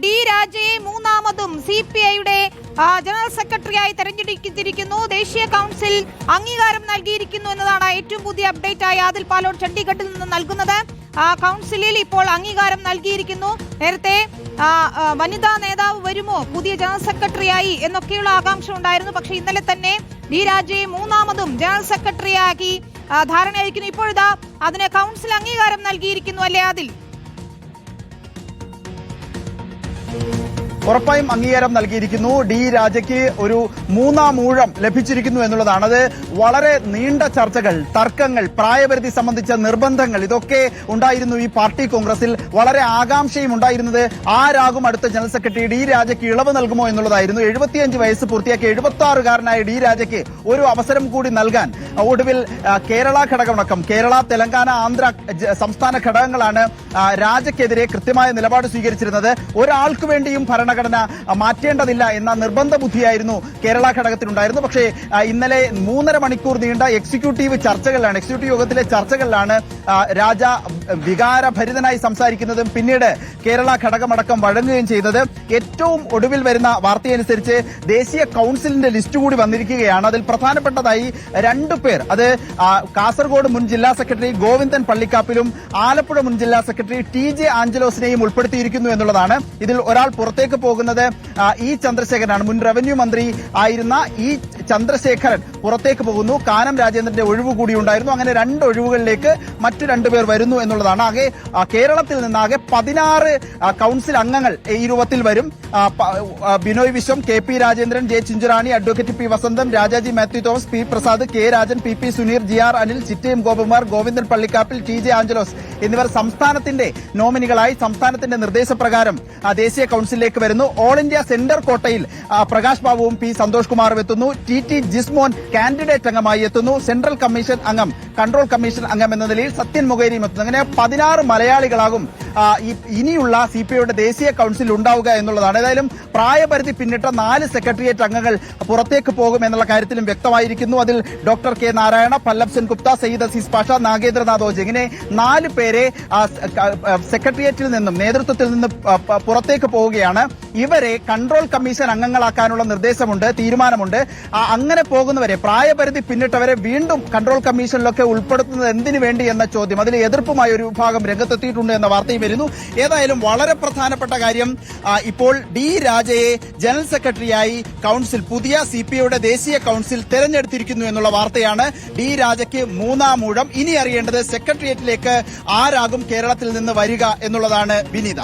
D രാജയെ മൂന്നാമതും C P ഐയുടെ general സെക്രട്ടറിയായി തെരഞ്ഞെടുത്തിരിക്കുന്നു. ദേശീയ കൗൺസിൽ അംഗീകാരം നൽകിയിരിക്കുന്നു എന്നതാണ് ഏറ്റവും പുതിയ അപ്ഡേറ്റ് ആയി ആദിൽ പാലോട് ചണ്ഡീഗഡിൽ നിന്ന് നൽകുന്നത്. കൗൺസിലിൽ ഇപ്പോൾ അംഗീകാരം നൽകിയിരിക്കുന്നു. നേരത്തെ വനിതാ നേതാവ് വരുമോ? പുതിയ ജനറൽ സെക്രട്ടറിയായി എന്നൊക്കെയുള്ള ആകാംക്ഷ ഉണ്ടായിരുന്നു. പക്ഷേ ഇന്നലെ തന്നെ ഡി രാജയെ മൂന്നാമതും ജനറൽ സെക്രട്ടറിയാക്കി ധാരണയായിരിക്കുന്നു. ഇപ്പോഴിതാ അതിന് കൗൺസിൽ അംഗീകാരം നൽകിയിരിക്കുന്നു അല്ലേ അതിൽ ഉറപ്പായും അംഗീകാരം നൽകിയിരിക്കുന്നു. ഡി രാജയ്ക്ക് ഒരു മൂന്നാം ഊഴം ലഭിച്ചിരിക്കുന്നു എന്നുള്ളതാണ്. അത് വളരെ നീണ്ട ചർച്ചകൾ തർക്കങ്ങൾ പ്രായപരിധി സംബന്ധിച്ച നിർബന്ധങ്ങൾ ഇതൊക്കെ ഉണ്ടായിരുന്നു ഈ പാർട്ടി കോൺഗ്രസിൽ. വളരെ ആകാംക്ഷയും ഉണ്ടായിരുന്നത് ആരാകും അടുത്ത ജനറൽ സെക്രട്ടറി ഡി രാജയ്ക്ക് ഇളവ് നൽകുമോ എന്നുള്ളതായിരുന്നു. എഴുപത്തിയഞ്ച് വയസ്സ് പൂർത്തിയാക്കിയ എഴുപത്തി ആറുകാരനായ ഡി രാജയ്ക്ക് ഒരു അവസരം കൂടി നൽകാൻ. ഒടുവിൽ കേരള ഘടകമടക്കം കേരള തെലങ്കാന ആന്ധ്ര സംസ്ഥാന ഘടകങ്ങളാണ് രാജയ്ക്കെതിരെ കൃത്യമായ നിലപാട് സ്വീകരിച്ചിരുന്നത്. ഒരാൾക്ക് വേണ്ടിയും ഭരണഘടന മാറ്റേണ്ടതില്ല എന്ന നിർബന്ധ ബുദ്ധിയായിരുന്നു കേരള ഘടകത്തിനുണ്ടായിരുന്നു പക്ഷേ ഇന്നലെ മൂന്നര മണിക്കൂർ നീണ്ട എക്സിക്യൂട്ടീവ് ചർച്ചകളിലാണ് എക്സിക്യൂട്ടീവ് യോഗത്തിലെ ചർച്ചകളിലാണ് രാജ വികാരഭരിതനായി സംസാരിക്കുന്നതും പിന്നീട് കേരള ഘടകമടക്കം വഴങ്ങുകയും ചെയ്തത്. ഏറ്റവും ഒടുവിൽ വരുന്ന വാർത്തയനുസരിച്ച് ദേശീയ കൌൺസിലിന്റെ ലിസ്റ്റ് കൂടി വന്നിരിക്കുകയാണ്. അതിൽ പ്രധാനപ്പെട്ടതായി രണ്ടു പേർ. അത് കാസർഗോഡ് മുൻ ജില്ലാ സെക്രട്ടറി ഗോവിന്ദൻ പള്ളിക്കാപ്പിലും ആലപ്പുഴ മുൻ ജില്ലാ സെക്രട്ടറി ടി ജെ ആഞ്ചലോസിനെയും ഉൾപ്പെടുത്തിയിരിക്കുന്നു എന്നുള്ളതാണ്. ഇതിൽ ഒരാൾ പുറത്തേക്ക് പോകുന്നത് ഇ ചന്ദ്രശേഖരനാണ്. മുൻ റവന്യൂ മന്ത്രി ആയിരുന്ന ഇ ചന്ദ്രശേഖരൻ പുറത്തേക്ക് പോകുന്നു. കാനം രാജേന്ദ്രന്റെ ഒഴിവ് കൂടി ഉണ്ടായിരുന്നു. അങ്ങനെ രണ്ട് ഒഴിവുകളിലേക്ക് മറ്റു രണ്ടുപേർ വരുന്നു എന്നുള്ളതാണ്. ആകെ കേരളത്തിൽ നിന്നാകെ പതിനാറ് കൗൺസിൽ അംഗങ്ങൾ ഈ രൂപത്തിൽ വരും. Binoy Viswam K P Rajendran J Chinchurani advocate P Vasantham Rajaji Mathew Thomas P Prasad K Rajan P P Suneer G R Anil Chittayam Gopakumar Govindan Pallikkappil T J Angelos എന്നിവർ സംസ്ഥാനത്തിന്റെ നോമിനികളായി സംസ്ഥാനത്തിന്റെ നിർദ്ദേശപ്രകാരം ദേശീയ കൌൺസിലിലേക്ക് വരുന്നു. ഓൾ ഇന്ത്യ സെന്റർ കോട്ടയിൽ Prakash ബാബുവും P Santhosh കുമാറും എത്തുന്നു. T T Jismon candidate അംഗമായി എത്തുന്നു. സെൻട്രൽ കമ്മീഷൻ അംഗം കൺട്രോൾ കമ്മീഷൻ അംഗം എന്ന നിലയിൽ സത്യൻ മുഖേരിയും എത്തുന്നു. അങ്ങനെ പതിനാറ് മലയാളികളാകും ഇനിയുള്ള സി പി ഐയുടെ ദേശീയ കൗൺസിൽ ഉണ്ടാവുക എന്നുള്ളതാണ്. ഏതായാലും പ്രായപരിധി പിന്നിട്ട നാല് സെക്രട്ടേറിയറ്റ് അംഗങ്ങൾ പുറത്തേക്ക് പോകും എന്നുള്ള കാര്യത്തിലും വ്യക്തമായിരിക്കുന്നു. അതിൽ ഡോക്ടർ കെ നാരായണ പല്ലബ് സെൻ ഗുപ്ത സയ്യിദ് അസീസ് പാഷ നാഗേന്ദ്രനാഥ് ഓജ്. ഇങ്ങനെ നാല് പേരെ സെക്രട്ടേറിയറ്റിൽ നിന്നും നേതൃത്വത്തിൽ നിന്ന് പുറത്തേക്ക് പോവുകയാണ്. ഇവരെ കൺട്രോൾ കമ്മീഷൻ അംഗങ്ങളാക്കാനുള്ള നിർദ്ദേശമുണ്ട് തീരുമാനമുണ്ട്. അങ്ങനെ പോകുന്നവരെ പ്രായപരിധി പിന്നിട്ടവരെ വീണ്ടും കൺട്രോൾ കമ്മീഷനിലൊക്കെ ഉൾപ്പെടുത്തുന്നത് എന്തിനു വേണ്ടി എന്ന ചോദ്യം. അതിൽ എതിർപ്പുമായി ഒരു വിഭാഗം രംഗത്തെത്തിയിട്ടുണ്ട് എന്ന വാർത്തയും വരുന്നു. ഏതായാലും വളരെ പ്രധാനപ്പെട്ട കാര്യം ഇപ്പോൾ ഡി രാജയെ ജനറൽ സെക്രട്ടറിയായി കൗൺസിൽ പുതിയ സി പി ഐയുടെ ദേശീയ കൗൺസിൽ തെരഞ്ഞെടുത്തിരിക്കുന്നു എന്നുള്ള വാർത്തയാണ് ഡി രാജയ്ക്ക് മൂന്നാം ഊഴം. ഇനി അറിയേണ്ടത് സെക്രട്ടേറിയറ്റിലേക്ക് ആരാകും കേരളത്തിൽ നിന്ന് വരിക എന്നുള്ളതാണ് വിനീത.